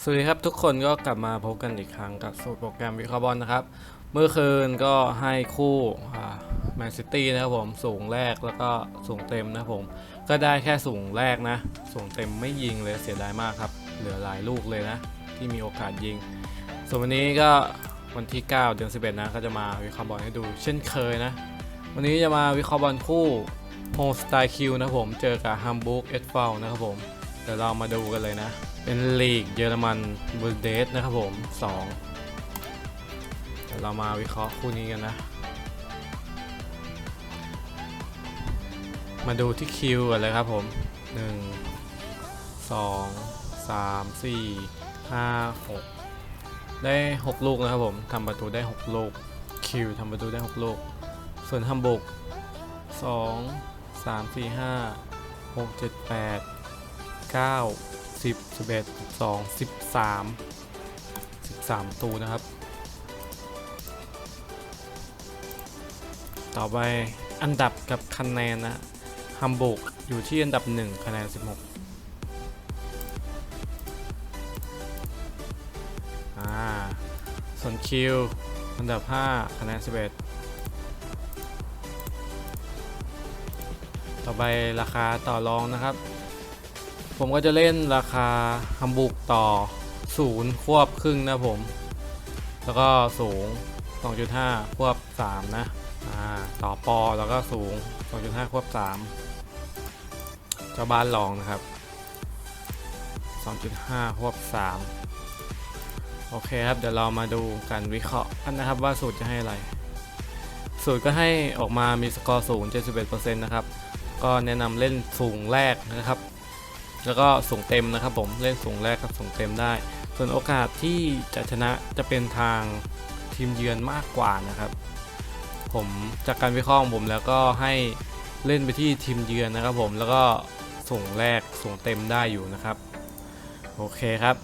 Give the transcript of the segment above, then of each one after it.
สวัสดีครับทุกคนก็กลับมาพบกันอีกครั้งกับสูตรโปรแกรมวิเคราะห์บอลนะครับ เมื่อคืนก็ให้คู่แมนซิตี้นะครับผมสูงแรกแล้วก็สูงเต็มนะครับผม ก็ได้แค่สูงแรกนะ สูงเต็มไม่ยิงเลยเสียดายมากครับ เหลือหลายลูกเลยนะ ที่มีโอกาสยิง ส่วนวันนี้ก็วันที่ 9 เดือน 11 นะก็จะมาวิเคราะห์บอลให้ดู เช่นเคยนะ วันนี้จะมาวิเคราะห์บอลคู่โฮสไตล์คิวนะผมเจอกับฮัมบูร์กเอสเฟลนะครับผมเดี๋ยวเรามาดูกันเลยนะ เป็นลีกเยอรมันบูเดสนะครับผม2เดี๋ยวเรามาวิเคราะห์คู่นี้กันนะ มาดูที่คิวกันเลยครับผม 1 2 3 4 5 6 ได้ 6 ลูกนะครับผมทำประตูได้ 6 ลูก คิวทำประตูได้ 6 ลูก ส่วนฮัมบูร์ก2 3 4 5 6 7 8 9 10 11 12 13 13ตูนะครับ ต่อไปอันดับกับคะแนนนะฮัมบูกอยู่ที่อันดับ 1 คะแนน 16อ่าส่วนคิวอันดับ 5 คะแนน 11 ต่อไปราคาต่อรองนะครับ ผมก็จะเล่นราคาฮัมบุกต่อ 0 ควบครึ่งนะผม แล้วก็สูง 2.5 ควบ 3 นะต่อปอแล้วก็สูง 2.5 ควบ 3 เจ้าบ้านรองนะครับ 2.5 ควบ 3 โอเคครับ เดี๋ยวเรามาดูกันวิเคราะห์กันนะครับว่าสูตรจะให้อะไร สูตรก็ให้ออกมามีสกอร์สูง 71%นะครับ ก็แนะนำเล่นสูงแรกนะครับ แล้วก็สูงเต็มนะครับผมเล่นสูงแรกกับสูงเต็มได้ ส่วนโอกาสที่จะชนะจะเป็นทางทีมเยือนมากกว่านะครับ ผมจากการวิเคราะห์ของผมแล้วก็ให้เล่นไปที่ทีมเยือนนะครับผมแล้วก็สูงแรกสูงเต็มได้อยู่นะครับโอเคครับ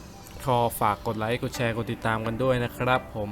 ขอฝากกดไลค์กดแชร์กดติดตามกันด้วยนะครับผม